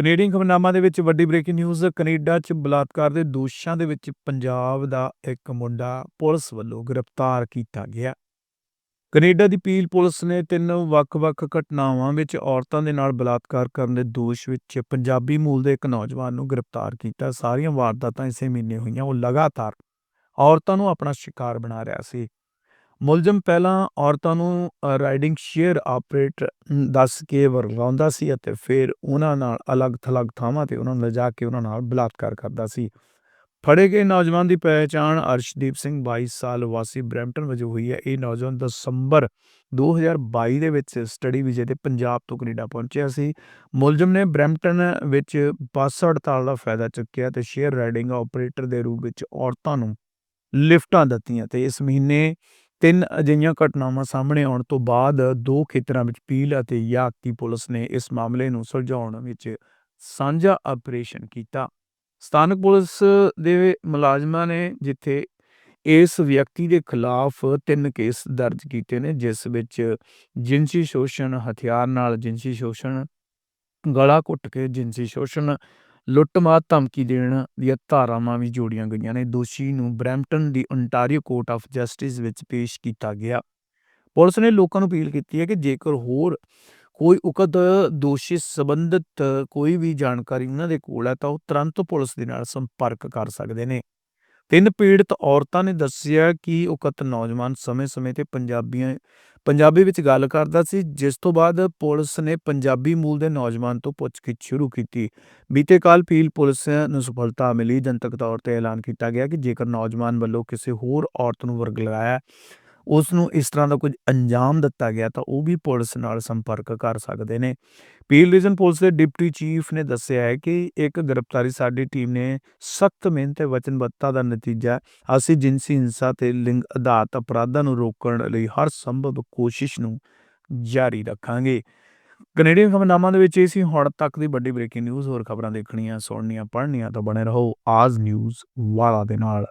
Canadian ਖਬਰਨਾਮਾ ਦੇ ਵਿੱਚ ਵੱਡੀ ਬ੍ਰੇਕਿੰਗ ਨਿਊਜ਼, ਕੈਨੇਡਾ 'ਚ ਬਲਾਤਕਾਰ ਦੇ ਦੋਸ਼ਾਂ ਦੇ ਵਿੱਚ ਪੰਜਾਬ ਦਾ ਇੱਕ ਮੁੰਡਾ ਪੁਲਿਸ ਵੱਲੋਂ ਗ੍ਰਿਫਤਾਰ ਕੀਤਾ ਗਿਆ। ਕੈਨੇਡਾ ਦੀ ਪੀਲ ਪੁਲਿਸ ਨੇ ਤਿੰਨ ਵੱਖ-ਵੱਖ ਘਟਨਾਵਾਂ ਵਿੱਚ ਔਰਤਾਂ ਦੇ ਨਾਲ ਬਲਾਤਕਾਰ ਕਰਨ ਦੇ ਦੋਸ਼ ਵਿੱਚ ਪੰਜਾਬੀ ਮੂਲ ਦੇ ਇੱਕ ਨੌਜਵਾਨ ਨੂੰ ਗ੍ਰਿਫਤਾਰ ਕੀਤਾ। ਸਾਰੀਆਂ ਵਾਰਦਾਤਾਂ ਇਸੇ ਮਹੀਨੇ ਹੋਈਆਂ, ਉਹ ਲਗਾਤਾਰ ਔਰਤਾਂ ਨੂੰ ਆਪਣਾ ਸ਼ਿਕਾਰ ਬਣਾ ਰਿਹਾ ਸੀ। ਮੁਲਜ਼ਮ ਪਹਿਲਾਂ ਔਰਤਾਂ ਨੂੰ ਰਾਈਡਿੰਗ ਸ਼ੇਅਰ ਆਪਰੇਟਰ ਦੱਸ ਕੇ ਵਰਗਾਉਂਦਾ ਸੀ ਅਤੇ ਫਿਰ ਉਹਨਾਂ ਨਾਲ ਅਲੱਗ-ਥਲੱਗ ਥਾਵਾਂ ਤੇ ਉਹਨਾਂ ਨੂੰ ਲਿਜਾ ਕੇ ਉਹਨਾਂ ਨਾਲ ਬਲਾਤਕਾਰ ਕਰਦਾ ਸੀ। ਫੜੇ ਗਏ ਨੌਜਵਾਨ ਦੀ ਪਹਿਚਾਣ ਅਰਸ਼ਦੀਪ ਸਿੰਘ 22 ਸਾਲ ਵਾਸੀ ਬਰੈਂਪਟਨ ਵਜੋਂ ਹੋਈ ਹੈ। ਇਹ ਨੌਜਵਾਨ ਦਸੰਬਰ 2022 ਦੇ ਵਿੱਚ ਸਟੱਡੀ ਵੀਜ਼ੇ ਤੇ ਪੰਜਾਬ ਤੋਂ ਕੈਨੇਡਾ ਪਹੁੰਚਿਆ ਸੀ। ਮੁਲਜ਼ਮ ਨੇ ਬਰੈਂਪਟਨ ਵਿੱਚ ਬੱਸ ਹੜਤਾਲ ਦਾ ਫਾਇਦਾ ਚੁੱਕਿਆ ਤੇ ਸ਼ੇਅਰ ਰਾਈਡਿੰਗ ਆਪਰੇਟਰ ਦੇ ਰੂਪ ਵਿੱਚ ਔਰਤਾਂ ਨੂੰ ਲਿਫਟਾਂ ਦਿੱਤੀਆਂ ਤੇ ਇਸ ਮਹੀਨੇ ਤਿੰਨ ਅਜਿਹੀਆਂ ਘਟਨਾਵਾਂ ਸਾਹਮਣੇ ਆਉਣ ਤੋਂ ਬਾਅਦ ਦੋ ਖੇਤਰਾਂ ਵਿੱਚ ਪੀਲ ਅਤੇ ਯਾਕੀ ਪੁਲਿਸ ਨੇ ਇਸ ਮਾਮਲੇ ਨੂੰ ਸੁਲਝਾਉਣ ਵਿੱਚ ਸਾਂਝਾ ਆਪਰੇਸ਼ਨ ਕੀਤਾ। ਸਥਾਨਕ ਪੁਲਿਸ ਦੇ ਮੁਲਾਜ਼ਮਾਂ ਨੇ ਜਿੱਥੇ ਇਸ ਵਿਅਕਤੀ ਦੇ ਖਿਲਾਫ ਤਿੰਨ ਕੇਸ ਦਰਜ ਕੀਤੇ ਨੇ, ਜਿਸ ਵਿੱਚ ਜਿਨਸੀ ਸ਼ੋਸ਼ਣ ਹਥਿਆਰ ਨਾਲ ਜਿਨਸੀ ਸ਼ੋਸ਼ਣ, ਗਲਾ ਘੁੱਟ ਕੇ ਜਿਨਸੀ ਸ਼ੋਸ਼ਣ ਲੁੱਟਮਾਰ ਧਮਕੀ ਦੇਣ ਦੀਆਂ ਧਾਰਾਵਾਂ ਵੀ ਜੋੜੀਆਂ ਗਈਆਂ ਨੇ। ਦੋਸ਼ੀ ਨੂੰ ਬਰੈਂਪਟਨ ਦੀ ontario ਕੋਰਟ ਆਫ ਜਸਟਿਸ ਵਿੱਚ ਪੇਸ਼ ਕੀਤਾ ਗਿਆ। ਪੁਲਿਸ ਨੇ ਲੋਕਾਂ ਨੂੰ ਅਪੀਲ ਕੀਤੀ ਹੈ ਕਿ ਜੇਕਰ ਹੋਰ ਕੋਈ ਉਕਤ ਦੋਸ਼ੀ ਸੰਬੰਧਿਤ ਕੋਈ ਵੀ ਜਾਣਕਾਰੀ ਉਹਨਾਂ ਦੇ ਕੋਲ ਹੈ ਤਾਂ ਉਹ ਤੁਰੰਤ ਪੁਲਿਸ ਦੇ ਨਾਲ ਸੰਪਰਕ ਕਰ ਸਕਦੇ ਨੇ। ਤਿੰਨ ਪੀੜਤ ਔਰਤਾਂ ਨੇ ਦੱਸਿਆ ਕਿ ਉਕਤ ਨੌਜਵਾਨ ਸਮੇਂ-ਸਮੇਂ ਤੇ ਪੰਜਾਬੀਆਂ, ਪੰਜਾਬੀ ਵਿੱਚ ਗੱਲ ਕਰਦਾ ਸੀ, ਜਿਸ ਤੋਂ ਬਾਅਦ ਪੁਲਿਸ ਨੇ ਪੰਜਾਬੀ ਮੂਲ ਦੇ ਨੌਜਵਾਨ ਤੋਂ ਪੁੱਛਗਿੱਛ ਸ਼ੁਰੂ ਕੀਤੀ। ਬੀਤੇ ਕੱਲ ਪੀਲ ਪੁਲਿਸ ਨੂੰ ਸਫਲਤਾ ਮਿਲੀ। ਜਨਤਕ ਤੌਰ ਤੇ ਐਲਾਨ ਕੀਤਾ ਗਿਆ ਕਿ ਜੇਕਰ ਨੌਜਵਾਨ ਵੱਲੋਂ ਕਿਸੇ ਹੋਰ ਔਰਤ ਨੂੰ ਵਰਗ ਲਗਾਇਆ ਉਸ ਨੂੰ ਇਸ ਤਰ੍ਹਾਂ ਦਾ ਕੁਝ ਅੰਜਾਮ ਦਿੱਤਾ ਗਿਆ ਤਾਂ ਉਹ ਵੀ ਪੁਲਿਸ ਨਾਲ ਸੰਪਰਕ ਕਰ ਸਕਦੇ ਨੇ। ਪੀਲ ਰੀਜਨ ਪੁਲਿਸ ਦੇ ਡਿਪਟੀ ਚੀਫ ਨੇ ਦੱਸਿਆ ਹੈ ਕਿ ਇੱਕ ਗ੍ਰਿਫਤਾਰੀ ਸਾਡੀ ਟੀਮ ਨੇ ਸਖਤ ਮਿਹਨਤ ਤੇ ਵਚਨਬੱਧਤਾ ਦਾ ਨਤੀਜਾ ਅਸੀਂ ਜਿਨਸੀ ਹਿੰਸਾ ਤੇ ਲਿੰਗ ਆਧਾਰਿਤ ਅਪਰਾਧਾਂ ਨੂੰ ਰੋਕਣ ਲਈ ਹਰ ਸੰਭਵ ਕੋਸ਼ਿਸ਼ ਨੂੰ ਜਾਰੀ ਰੱਖਾਂਗੇ। ਕੈਨੇਡੀਅਨ ਖਬਰਨਾਮਾ ਦੇ ਵਿੱਚ ਇਹ ਸੀ, ਹੁਣ ਤੱਕ ਦੀ ਵੱਡੀ ਬ੍ਰੇਕਿੰਗ ਨਿਊਜ਼, ਹੋਰ ਖਬਰਾਂ ਦੇਖਣੀਆਂ, ਸੁਣਨੀਆਂ, ਪੜ੍ਹਨੀਆਂ ਤਾਂ ਬਣੇ ਰਹੋ ਆਜ ਨਿਊਜ਼ ਵਾਲਾ ਦੇ ਨਾਲ।